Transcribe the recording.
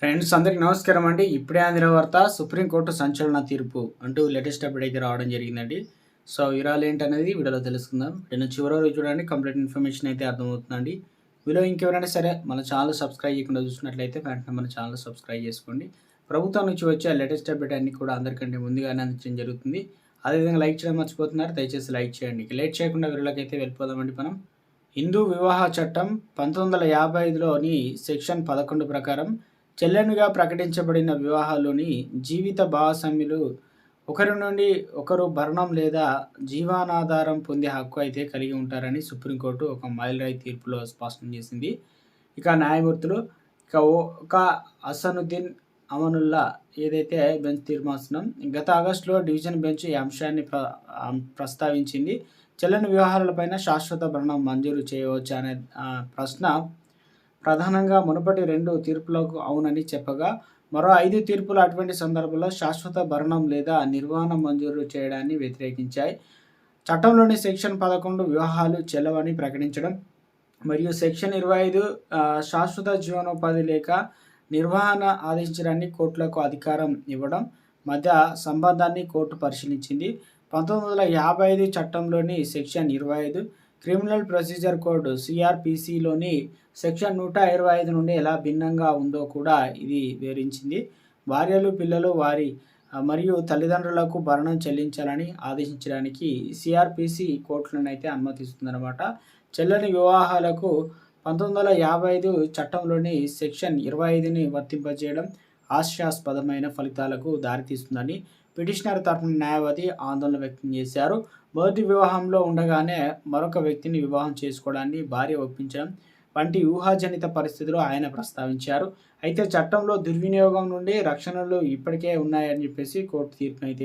Friends అందరికి నమస్కారం అండి. ఇప్పుడే అందిన వార్త సుప్రీంకోర్టు సంచలన తీర్పు అంటూ లేటెస్ట్ అప్డేట్ అయితే రావడం జరిగిందండి. సో వివరాలు ఏంటనేది వీడియోలో తెలుసుకుందాం. నేను చివరి వరకు చూడండి కంప్లీట్ ఇన్ఫర్మేషన్ అయితే అర్థమవుతుందండి. వీడియో ఇంకెవరైనా సరే మన ఛానల్ సబ్స్క్రైబ్ చేయకుండా చూసినట్లయితే వెంటనే మన ఛానల్ సబ్స్క్రైబ్ చేసుకోండి. ప్రభుత్వం నుంచి వచ్చే లేటెస్ట్ అప్డేట్ అన్ని కూడా అందరికంటే ముందుగానే అందించడం జరుగుతుంది. అదేవిధంగా లైక్ చేయడం మర్చిపోతున్నారు దయచేసి లైక్ చేయండి. లేట్ చేయకుండా వీడియోలోకి అయితే వెళ్ళిపోదామండి మనం. హిందూ వివాహ చట్టం పంతొమ్మిది వందల యాభై ఐదులోని సెక్షన్ పదకొండు ప్రకారం చెల్లెనుగా ప్రకటించబడిన వివాహాల్లోని జీవిత భాగస్వామ్యులు ఒకరి నుండి ఒకరు భరణం లేదా జీవనాధారం పొందే హక్కు అయితే కలిగి ఉంటారని సుప్రీంకోర్టు ఒక మైలురాయి తీర్పులో స్పష్టం చేసింది. ఇక న్యాయమూర్తులు ఇక ఓ- ఒక అసనుద్దీన్ అమనుల్లా ఏదైతే బెంచ్ తీర్మానం గత ఆగస్టులో డివిజన్ బెంచ్ ఈ అంశాన్ని ప్ర ప్రస్తావించింది. చెల్లని వ్యవహారాలపైన శాశ్వత భరణం మంజూరు చేయవచ్చా అనే ప్రశ్న ప్రధానంగా మునుపటి రెండు తీర్పులకు అవునని చెప్పగా మరో ఐదు తీర్పులు అటువంటి సందర్భంలో శాశ్వత భరణం లేదా నిర్వహణ మంజూరు చేయడాన్ని వ్యతిరేకించాయి. చట్టంలోని సెక్షన్ పదకొండు వివాహాలు చెల్లవని ప్రకటించడం మరియు సెక్షన్ ఇరవై ఐదు శాశ్వత జీవనోపాధి లేక నిర్వహణ ఆదేశించడాన్ని కోర్టులకు అధికారం ఇవ్వడం మధ్య సంబంధాన్ని కోర్టు పరిశీలించింది. పంతొమ్మిది వందల యాభై ఐదు చట్టంలోని సెక్షన్ ఇరవై ఐదు క్రిమినల్ ప్రొసీజర్ కోడ్ సిఆర్పిసిలోని సెక్షన్ నూట ఇరవై ఐదు నుండి ఎలా భిన్నంగా ఉందో కూడా ఇది వివరించింది. భార్యలు పిల్లలు వారి మరియు తల్లిదండ్రులకు భరణం చెల్లించాలని ఆదేశించడానికి సిఆర్పిసి కోర్టులను అయితే అనుమతిస్తుందన్నమాట. చెల్లని వివాహాలకు పంతొమ్మిది వందల యాభై ఐదు చట్టంలోని సెక్షన్ ఇరవై ఐదుని వర్తింపజేయడం హాస్యాస్పదమైన ఫలితాలకు దారితీస్తుందని పిటిషనర్ తరపున న్యాయవాది ఆందోళన వ్యక్తం చేశారు. మొదటి వివాహంలో ఉండగానే మరొక వ్యక్తిని వివాహం చేసుకోవడాన్ని భార్య ఒప్పించడం వంటి ఊహాజనిత పరిస్థితులు ఆయన ప్రస్తావించారు. అయితే చట్టంలో దుర్వినియోగం నుండి రక్షణలు ఇప్పటికే ఉన్నాయని చెప్పేసి కోర్టు తీర్పునైతే